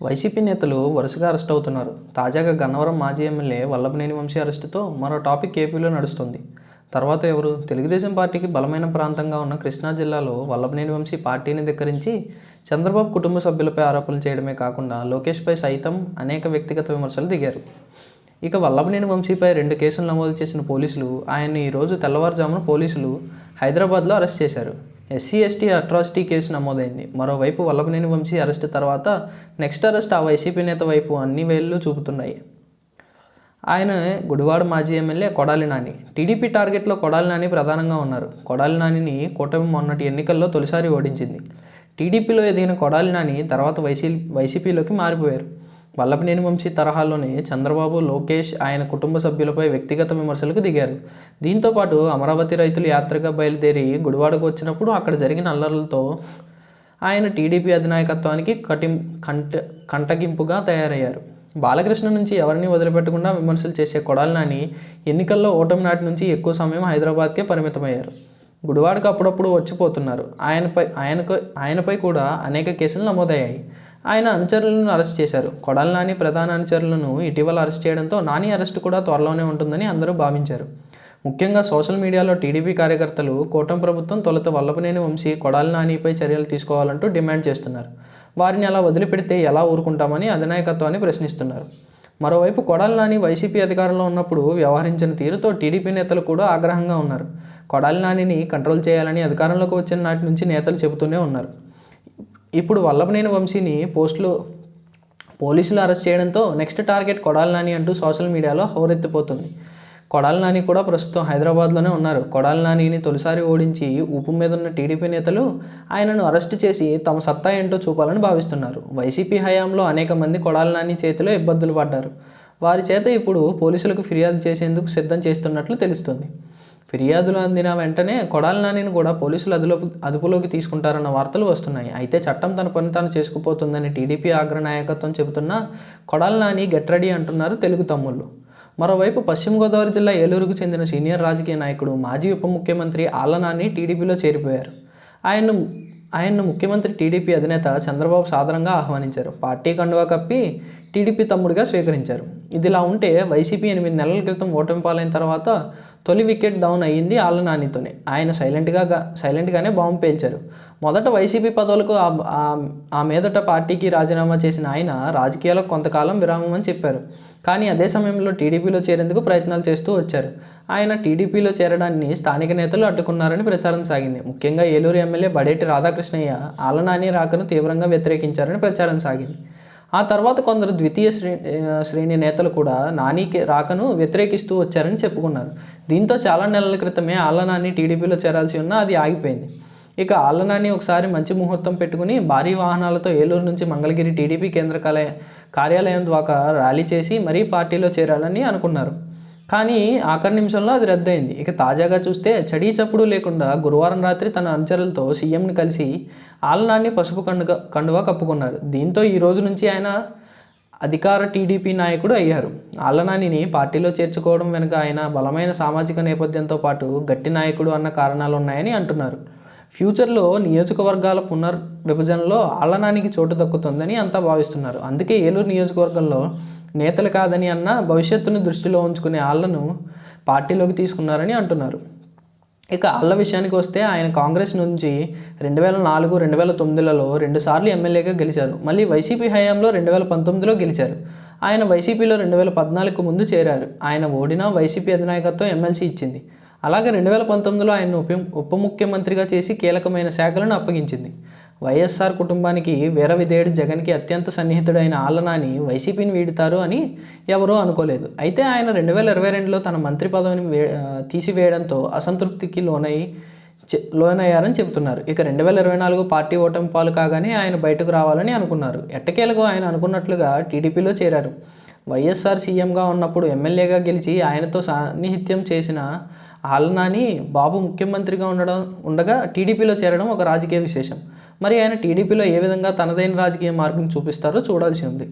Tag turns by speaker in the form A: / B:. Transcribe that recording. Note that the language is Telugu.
A: వైసీపీ నేతలు వరుసగా అరెస్ట్ అవుతున్నారు. తాజాగా గన్నవరం మాజీ ఎమ్మెల్యే వల్లభనేని వంశీ అరెస్టుతో మరో టాపిక్ ఏపీలో నడుస్తుంది. తర్వాత ఎవరు? తెలుగుదేశం పార్టీకి బలమైన ప్రాంతంగా ఉన్న కృష్ణా జిల్లాలో వల్లభనేని వంశీ పార్టీని ధిక్కరించి చంద్రబాబు కుటుంబ సభ్యులపై ఆరోపణలు చేయడమే కాకుండా లోకేష్పై సైతం అనేక వ్యక్తిగత విమర్శలు దిగారు. ఇక వల్లభనేని వంశీపై రెండు కేసులు నమోదు చేసిన పోలీసులు ఆయన్ని ఈరోజు తెల్లవారుజామున పోలీసులు హైదరాబాద్లో అరెస్ట్ చేశారు. ఎస్సీ ఎస్టీ అట్రాసిటీ కేసు నమోదైంది. మరోవైపు వల్లభనేని వంశీ అరెస్ట్ తర్వాత నెక్స్ట్ అరెస్ట్ ఆ వైసీపీ నేత వైపు అన్ని వేళ్ళు చూపుతున్నాయి. ఆయన గుడివాడ మాజీ ఎమ్మెల్యే కొడాలి నాని. టీడీపీ టార్గెట్లో కొడాలి నాని ప్రధానంగా ఉన్నారు. కొడాలి నానిని కూటమి మొన్నటి ఎన్నికల్లో తొలిసారి ఓడించింది. టీడీపీలో ఎదిగిన కొడాలి నాని తర్వాత వైసీ వైసీపీలోకి మారిపోయారు. వల్లభనేని వంశీ తరహాలోనే చంద్రబాబు లోకేష్ ఆయన కుటుంబ సభ్యులపై వ్యక్తిగత విమర్శలకు దిగారు. దీంతో పాటు అమరావతి రైతులు యాత్రగా బయలుదేరి గుడివాడకు వచ్చినప్పుడు అక్కడ జరిగిన అల్లర్లతో ఆయన టీడీపీ అధినాయకత్వానికి కటిం కంట కంటగింపుగా తయారయ్యారు. బాలకృష్ణ నుంచి ఎవరిని వదిలిపెట్టకుండా విమర్శలు చేసే కొడాలి నాని ఎన్నికల్లో ఓటమి నాటి నుంచి ఎక్కువ సమయం హైదరాబాద్కే పరిమితమయ్యారు. గుడివాడకు అప్పుడప్పుడు వచ్చిపోతున్నారు. ఆయనపై ఆయనకు ఆయనపై కూడా అనేక కేసులు నమోదయ్యాయి. ఆయన అనుచరులను అరెస్ట్ చేశారు. కొడాలి నాని ప్రధాన అనుచరులను ఇటీవల అరెస్ట్ చేయడంతో నాని అరెస్ట్ కూడా త్వరలోనే ఉంటుందని అందరూ భావించారు. ముఖ్యంగా సోషల్ మీడియాలో టీడీపీ కార్యకర్తలు కూటమి ప్రభుత్వం తొలుత వల్లభనేని వంశీ కొడాలి నానిపై చర్యలు తీసుకోవాలంటూ డిమాండ్ చేస్తున్నారు. వారిని అలా వదిలిపెడితే ఎలా ఊరుకుంటామని అధినాయకత్వాన్ని ప్రశ్నిస్తున్నారు. మరోవైపు కొడాలి నాని వైసీపీ అధికారంలో ఉన్నప్పుడు వ్యవహరించిన తీరుతో టీడీపీ నేతలు కూడా ఆగ్రహంగా ఉన్నారు. కొడాలి నానిని కంట్రోల్ చేయాలని అధికారంలోకి వచ్చిన నాటి నుంచి నేతలు చెబుతూనే ఉన్నారు. ఇప్పుడు వల్లభనేని వంశీని పోస్టులు పోలీసులు అరెస్ట్ చేయడంతో నెక్స్ట్ టార్గెట్ కొడాలి నాని అంటూ సోషల్ మీడియాలో హోరెత్తిపోతుంది కొడాలి నాని కూడా ప్రస్తుతం హైదరాబాద్లోనే ఉన్నారు. కొడాలి నానిని తొలిసారి ఓడించి ఊపు మీద ఉన్న టీడీపీ నేతలు ఆయనను అరెస్ట్ చేసి తమ సత్తా ఏంటో చూపాలని భావిస్తున్నారు. వైసీపీ హయాంలో అనేక మంది కొడాలి నాని చేతిలో ఇబ్బందులు పడ్డారు. వారి చేత ఇప్పుడు పోలీసులకు ఫిర్యాదు చేసేందుకు సిద్ధం చేస్తున్నట్లు తెలుస్తుంది. ఫిర్యాదులు అందిన వెంటనే కొడాలి నానిని కూడా పోలీసులు అదులోకి అదుపులోకి తీసుకుంటారన్న వార్తలు వస్తున్నాయి. అయితే చట్టం తన పని తాను చేసుకుపోతుందని టీడీపీ అగ్ర నాయకత్వం చెబుతున్నా కొడాలి నాని గెట్ రెడీ అంటున్నారు తెలుగు తమ్ముళ్ళు. మరోవైపు పశ్చిమ గోదావరి జిల్లా ఏలూరుకు చెందిన సీనియర్ రాజకీయ నాయకుడు మాజీ ఉప ముఖ్యమంత్రి ఆలనాని టీడీపీలో చేరిపోయారు. ఆయన్ను ఆయన్ను ముఖ్యమంత్రి టీడీపీ అధినేత చంద్రబాబు సాధారణంగా ఆహ్వానించారు. పార్టీ కండువా కప్పి టీడీపీ తమ్ముడిగా స్వీకరించారు. ఇదిలా ఉంటే వైసీపీ ఎనిమిది నెలల క్రితం ఓటమి పాలైన తర్వాత తొలి వికెట్ డౌన్ అయ్యింది ఆళ్ళ నానితోనే ఆయన సైలెంట్గా సైలెంట్గానే బాంబు పేల్చారు. మొదట వైసీపీ పదవులకు ఆ- మీదట పార్టీకి రాజీనామా చేసిన ఆయన రాజకీయాలకు కొంతకాలం విరామం అని చెప్పారు. కానీ అదే సమయంలో టీడీపీలో చేరేందుకు ప్రయత్నాలు చేస్తూ వచ్చారు. ఆయన టీడీపీలో చేరడాన్ని స్థానిక నేతలు అడ్డుకున్నారని ప్రచారం సాగింది. ముఖ్యంగా ఏలూరు ఎమ్మెల్యే బడేటి రాధాకృష్ణయ్య ఆలనాని రాకను తీవ్రంగా వ్యతిరేకించారని ప్రచారం సాగింది. ఆ తర్వాత కొందరు ద్వితీయ శ్రేణి శ్రేణి నేతలు కూడా నానికి రాకను వ్యతిరేకిస్తూ వచ్చారని చెప్పుకున్నారు. దీంతో చాలా నెలల క్రితమే ఆళ్ళ టీడీపీలో చేరాల్సి ఉన్నా అది ఆగిపోయింది. ఇక ఆళ్ళ ఒకసారి మంచి ముహూర్తం పెట్టుకుని భారీ వాహనాలతో ఏలూరు నుంచి మంగళగిరి టీడీపీ కేంద్ర కార్యాలయం ద్వారా ర్యాలీ చేసి మరీ పార్టీలో చేరాలని అనుకున్నారు. కానీ ఆఖరి నిమిషంలో అది రద్దయింది. ఇక తాజాగా చూస్తే చడీ చప్పుడు లేకుండా గురువారం రాత్రి తన అనుచరులతో సీఎంని కలిసి ఆలనాన్ని పసుపు కండుగ కండువా కప్పుకున్నారు. దీంతో ఈ రోజు నుంచి ఆయన అధికార టీడీపీ నాయకుడు అయ్యారు. ఆళ్ళనానిని పార్టీలో చేర్చుకోవడం వెనుక ఆయన బలమైన సామాజిక నేపథ్యంతో పాటు గట్టి నాయకుడు అన్న కారణాలు ఉన్నాయని అంటున్నారు. ఫ్యూచర్లో నియోజకవర్గాల పునర్ విభజనలో ఆళ్ళనానికి చోటు దక్కుతుందని అంతా భావిస్తున్నారు. అందుకే ఏలూరు నియోజకవర్గంలో నేతలు కాదని అన్న భవిష్యత్తును దృష్టిలో ఉంచుకునే ఆళ్ళను పార్టీలోకి తీసుకున్నారని అంటున్నారు. ఇక ఆళ్ళ విషయానికి వస్తే ఆయన కాంగ్రెస్ నుంచి రెండు వేల నాలుగు రెండు వేల తొమ్మిదిలలో రెండుసార్లు ఎమ్మెల్యేగా గెలిచారు. మళ్ళీ వైసీపీ హయాంలో రెండు వేల పంతొమ్మిదిలో గెలిచారు. ఆయన వైసీపీలో రెండు వేల పద్నాలుగుకు ముందు చేరారు. ఆయన ఓడినా వైసీపీ అధినాయకత్వం ఎమ్మెల్సీ ఇచ్చింది. అలాగే రెండు వేల పంతొమ్మిదిలో ఆయన ఉప ఉప ముఖ్యమంత్రిగా చేసి కీలకమైన శాఖలను అప్పగించింది. వైఎస్ఆర్ కుటుంబానికి వీర విధేయుడు జగన్కి అత్యంత సన్నిహితుడైన ఆలనాని వైసీపీని వీడుతారు అని ఎవరూ అనుకోలేదు. అయితే ఆయన రెండు వేల ఇరవై రెండులో తన మంత్రి పదవిని తీసివేయడంతో అసంతృప్తికి లోనై చె- లోనయ్యారని చెబుతున్నారు. ఇక రెండు వేల ఇరవై నాలుగు పార్టీ ఓటమి పాలు కాగానే ఆయన బయటకు రావాలని అనుకున్నారు. ఎట్టకేలకు ఆయన అనుకున్నట్లుగా టీడీపీలో చేరారు. వైఎస్ఆర్ సీఎంగా ఉన్నప్పుడు ఎమ్మెల్యేగా గెలిచి ఆయనతో సాన్నిహిత్యం చేసిన ఆలనాని బాబు ముఖ్యమంత్రిగా ఉండడం ఉండగా టీడీపీలో చేరడం ఒక రాజకీయ విశేషం. మరి ఆయన టీడీపీలో ఏ విధంగా తనదైన రాజకీయ మార్గం చూపిస్తారో చూడాల్సి ఉంది.